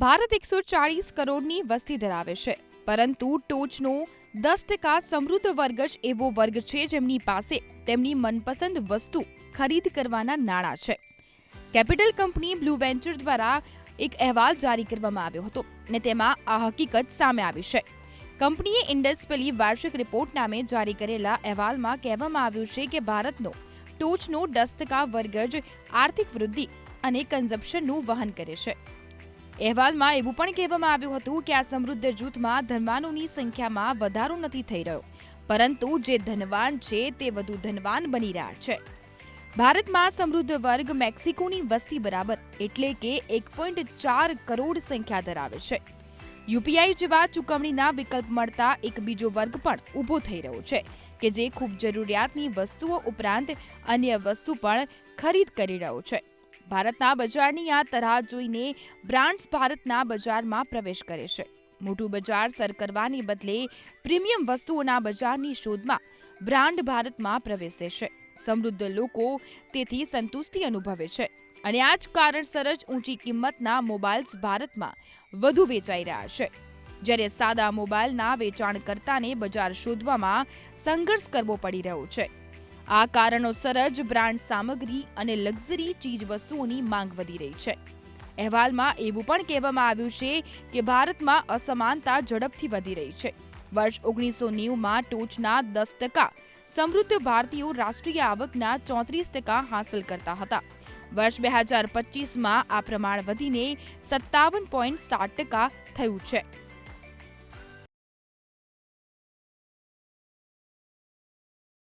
ભારત એકસો ચાળીસ કરોડની વસ્તી ધરાવે છે. પરંતુ ટોચનો દસ ટકા સમૃદ્ધ વર્ગ જ એવો વર્ગ છે જેમની પાસે તેમની મનપસંદ વસ્તુ ખરીદ કરવાના નાણાં છે. કેપિટલ કંપની બ્લુ વેન્ચર દ્વારા એક અહેવાલ જારી કરવામાં આવ્યો હતો અને તેમાં આ હકીકત સામે આવી છે. કંપનીએ ઇન્ડસ્પેલી વાર્ષિક રિપોર્ટ નામે જારી કરેલા અહેવાલમાં કહેવામાં આવ્યું છે કે ભારતનો ટોચનો દસ ટકા વર્ગ જ આર્થિક વૃદ્ધિ અને કન્ઝપ્શનનું વહન કરે છે. અહેવાલમાં એવું પણ કહેવામાં આવ્યું હતું કે આ સમૃદ્ધ જૂથમાં ધનવાનોની સંખ્યામાં વધારો નથી થઈ રહ્યો. પરંતુ જે ધનવાન છે તે વધુ ધનવાન બની રહ્યા છે. ભારતમાં સમૃદ્ધ વર્ગ મેક્સિકોની વસ્તી બરાબર એટલે કે એક પોઈન્ટ ચાર કરોડ સંખ્યા ધરાવે છે. યુપીઆઈ જેવા ચૂકવણીના વિકલ્પ મળતા એક બીજો વર્ગ પણ ઊભો થઈ રહ્યો છે કે જે ખૂબ જરૂરિયાતની વસ્તુઓ ઉપરાંત અન્ય વસ્તુ પણ ખરીદ કરી રહ્યો છે. ભારતના બજારની આ તરાહ જોઈને બ્રાન્ડ્સ ભારતના બજારમાં પ્રવેશ કરે છે. મોટું બજાર સર કરવાને બદલે પ્રીમિયમ વસ્તુઓના બજારની શોધમાં બ્રાન્ડ ભારતમાં પ્રવેશે છે. સમૃદ્ધ લોકો તેથી સંતુષ્ટિ અનુભવે છે અને આ જ કારણસર જ ઊંચી કિંમતના મોબાઈલ્સ ભારતમાં વધુ વેચાઈ રહ્યા છે. જ્યારે સાદા મોબાઈલના વેચાણકર્તાને બજાર શોધવામાં સંઘર્ષ કરવો પડી રહ્યો છે. આ કારણોસર જ બ્રાન્ડ સામગ્રી અને લક્ઝરી ચીજ વસ્તુઓની માંગ વધી રહી છે. અહેવાલમાં એવું પણ કહેવામાં આવ્યું છે કે ભારતમાં અસમાનતા ઝડપથી વધી રહી છે. વર્ષ ઓગણીસો નેવુંમાં ટોચના દસ ટકા, સમૃદ્ધ ભારતીયો રાષ્ટ્રીય આવકના ચોત્રીસ ટકા હાંસલ કરતા હતા. વર્ષ બે હજાર પચીસમાં આ પ્રમાણ વધીને સત્તાવન પોઈન્ટ સાત ટકા થયું છે.